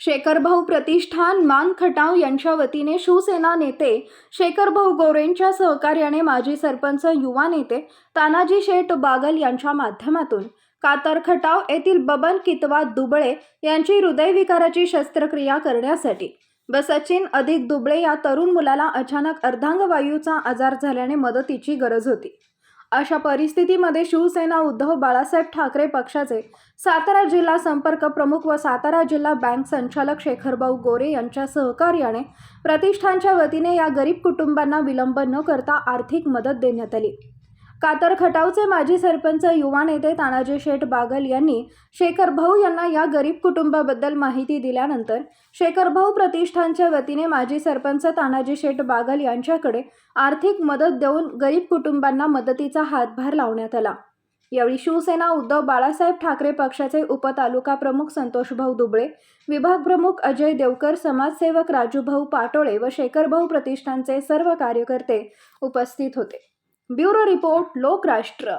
शेखरभाऊ प्रतिष्ठान मान खटाव यांच्या वतीने शिवसेना नेते शेखरभाऊ गोरेंच्या सहकार्याने माजी सरपंच युवा नेते तानाजी शेठ बागल यांच्या माध्यमातून कातर खटाव येथील बबन कितवा दुबळे यांची हृदयविकाराची शस्त्रक्रिया करण्यासाठी व सचिन अधिक दुबळे या तरुण मुलाला अचानक अर्धांगवायूचा आजार झाल्याने मदतीची गरज होती. अशा परिस्थितीमध्ये शिवसेना उद्धव बाळासाहेब ठाकरे पक्षाचे सातारा जिल्हा संपर्क प्रमुख व सातारा जिल्हा बँक संचालक शेखरभाऊ गोरे यांच्या सहकार्याने प्रतिष्ठानच्या वतीने या गरीब कुटुंबांना विलंब न करता आर्थिक मदत देण्यात आली. कातर खटावचे माजी सरपंच युवा नेते तानाजी शेठ बागल यांनी शेखर भाऊ यांना या गरीब कुटुंबाबद्दल माहिती दिल्यानंतर शेखर भाऊ प्रतिष्ठानच्या वतीने माजी सरपंच तानाजी शेठ बागल यांच्याकडे आर्थिक मदत देऊन गरीब कुटुंबांना मदतीचा हातभार लावण्यात आला. यावेळी शिवसेना उद्धव बाळासाहेब ठाकरे पक्षाचे उपतालुका प्रमुख संतोषभाऊ दुबळे विभाग प्रमुख अजय देवकर समाजसेवक राजूभाऊ पाटोळे व शेखरभाऊ प्रतिष्ठानचे सर्व कार्यकर्ते उपस्थित होते. Bureau report Lokrashtra.